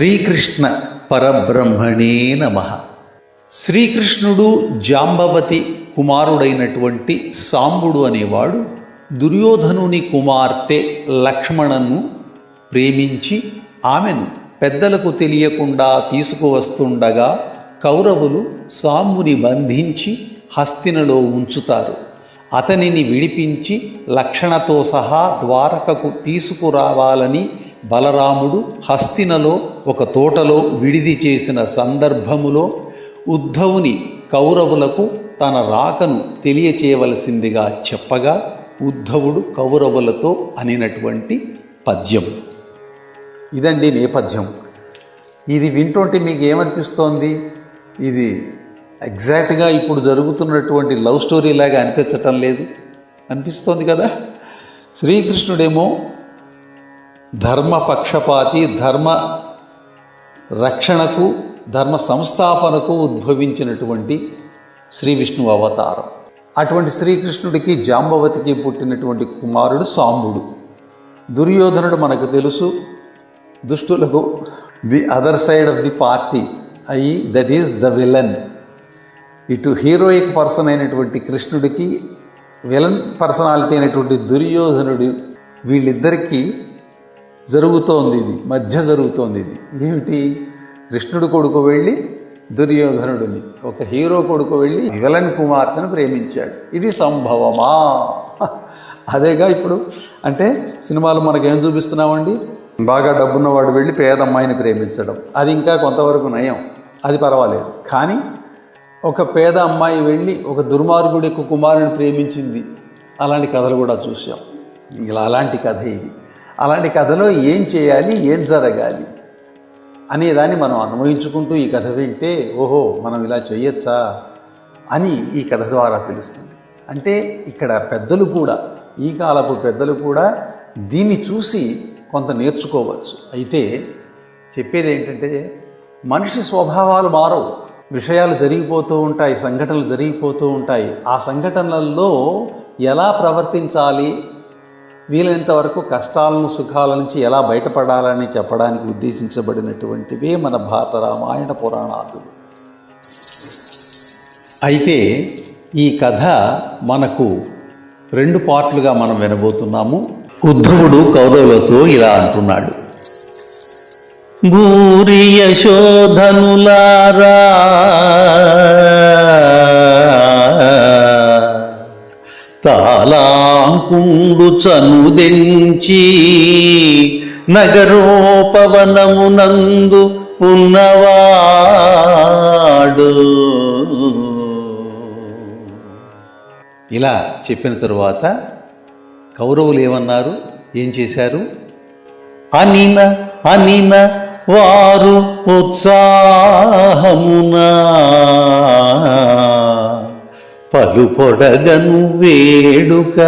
శ్రీకృష్ణ పరబ్రహ్మణే నమ. శ్రీకృష్ణుడు జాంబవతి కుమారుడైనటువంటి సాంబుడు అనేవాడు దుర్యోధనుని కుమార్తె లక్ష్మణను ప్రేమించి ఆమెను పెద్దలకు తెలియకుండా తీసుకువస్తుండగా కౌరవులు సాంబుని బంధించి హస్తినలో ఉంచుతారు. అతనిని విడిపించి లక్షణతో సహా ద్వారకకు తీసుకురావాలని బలరాముడు హస్తినలో ఒక తోటలో విడిది చేసిన సందర్భములో ఉద్ధవుని కౌరవులకు తన రాకను తెలియచేయవలసిందిగా చెప్పగా ఉద్ధవుడు కౌరవులతో అనినటువంటి పద్యం. ఇదండి నేపథ్యం. ఇది వింటుంటే మీకు ఏమనిపిస్తోంది ఇది ఎగ్జాక్ట్గా ఇప్పుడు జరుగుతున్నటువంటి లవ్ స్టోరీ లాగా అనిపించటం లేదు. అనిపిస్తోంది కదా? శ్రీకృష్ణుడేమో ధర్మ పక్షపాతి ధర్మ రక్షణకు ధర్మ సంస్థాపనకు ఉద్భవించినటువంటి శ్రీ విష్ణు అవతారం. అటువంటి శ్రీకృష్ణుడికి జాంబవతికి పుట్టినటువంటి కుమారుడు సాంబుడు. దుర్యోధనుడు మనకు తెలుసు. దుష్టులకు the other side of the party అయి దట్ ఈస్ ద విలన్ ఇటు హీరోయిక్ పర్సన్ అయినటువంటి కృష్ణుడికి విలన్ పర్సనాలిటీ అయినటువంటి దుర్యోధనుడు వీళ్ళిద్దరికీ జరుగుతోంది ఇది మధ్య జరుగుతోంది ఇది. ఏమిటి? కృష్ణుడు కొడుకు వెళ్ళి దుర్యోధనుడిని ఒక హీరో కొడుకు వెళ్ళి విలన్ కుమార్తెను ప్రేమించాడు. ఇది సంభవమా? అదేగా ఇప్పుడు? అంటే సినిమాలు మనకేం చూపిస్తున్నామండి? బాగా డబ్బున్నవాడు వెళ్ళి పేద అమ్మాయిని ప్రేమించడం. అది ఇంకా కొంతవరకు నయం. అది పర్వాలేదు. కానీ ఒక పేద అమ్మాయి వెళ్ళి ఒక దుర్మార్గుడి కుమారుని ప్రేమించింది. అలాంటి కథలు కూడా చూసాం ఇలా అలాంటి కథ ఇది. అలాంటి కథలో ఏం చేయాలి ఏం జరగాలి అనేదాన్ని మనం అనుభవించుకుంటూ ఈ కథ వింటే ఓహో మనం ఇలా చేయొచ్చా అని ఈ కథ ద్వారా తెలుస్తుంది. అంటే ఇక్కడ పెద్దలు కూడా ఈ కాలపు పెద్దలు కూడా దీన్ని చూసి కొంత నేర్చుకోవచ్చు. అయితే చెప్పేది ఏంటంటే మనిషి స్వభావాలు మారవు. విషయాలు జరిగిపోతూ ఉంటాయి సంఘటనలు జరిగిపోతూ ఉంటాయి. ఆ సంఘటనలలో ఎలా ప్రవర్తించాలి వీలైనంత వరకు కష్టాలను సుఖాల నుంచి ఎలా బయటపడాలని చెప్పడానికి ఉద్దేశించబడినటువంటివే మన భారత రామాయణ పురాణాలు అయితే ఈ కథ మనకు రెండు పార్ట్లుగా మనం వినబోతున్నాము. ఉద్ధవుడు కౌరవులతో ఇలా అంటున్నాడు. భూరి యశోధనులారా తాళాంకుండు చనుదెంచి నగరోపవనమునందు ఉన్నవాడు. ఇలా చెప్పిన తరువాత కౌరవులు ఏమన్నారు? ఏం చేశారు? అనిన అనిన వారు ఉత్సాహమునా పలు పొడగను వేడుక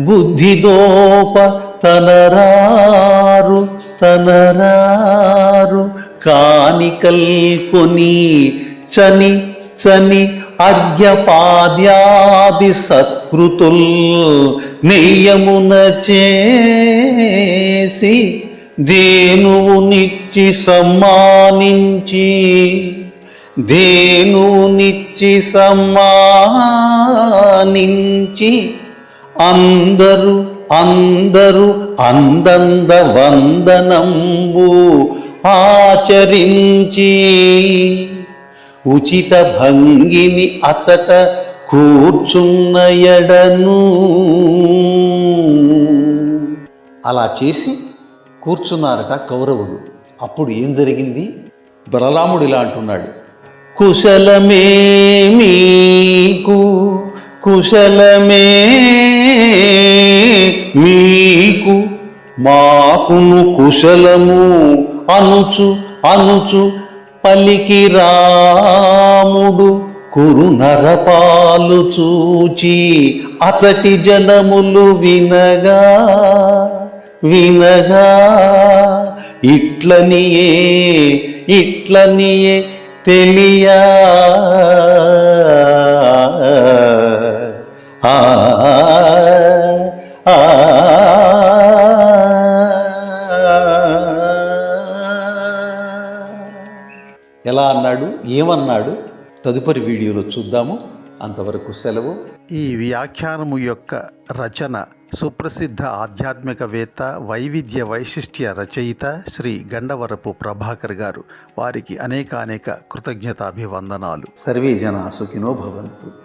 బుద్ధిదోప తనరారు తనరారు కానికల్ కొని చని చని అర్ఘ్యపాద్యాది సత్కృతుల్ నెయ్యమున చేసి దేనువునిచ్చి సమ్మానించి ధేనునిచ్చి సమ్మానించి అందరు అందరు అందంద వందనంబు ఆచరించి ఉచిత భంగిని అచట కూర్చున్న ఎడను అలా చేసి కూర్చున్నారట కౌరవులు అప్పుడు ఏం జరిగింది? బలరాముడు ఇలా అంటున్నాడు. కుశలమే మీకు కుశలమే మీకు మాకును కుశలము అనుచు అనుచు పలికి రాముడు కురు నరపాలు చూచి అచటి జనములు వినగా వినగా ఇట్లనియే ఇట్లనియే తెలియా ఎలా అన్నాడు? ఏమన్నాడు? తదుపరి వీడియోలో చూద్దాము. అంతవరకు సెలవు. ఈ వ్యాఖ్యానము యొక్క రచన సుప్రసిద్ధ ఆధ్యాత్మికవేత్త వైవిధ్య వైశిష్ట్య రచయిత శ్రీ గండవరపు ప్రభాకర్ గారు. వారికి అనేకానేక కృతజ్ఞతాభివందనాలు. సర్వే జనా సుఖినో భవంతు.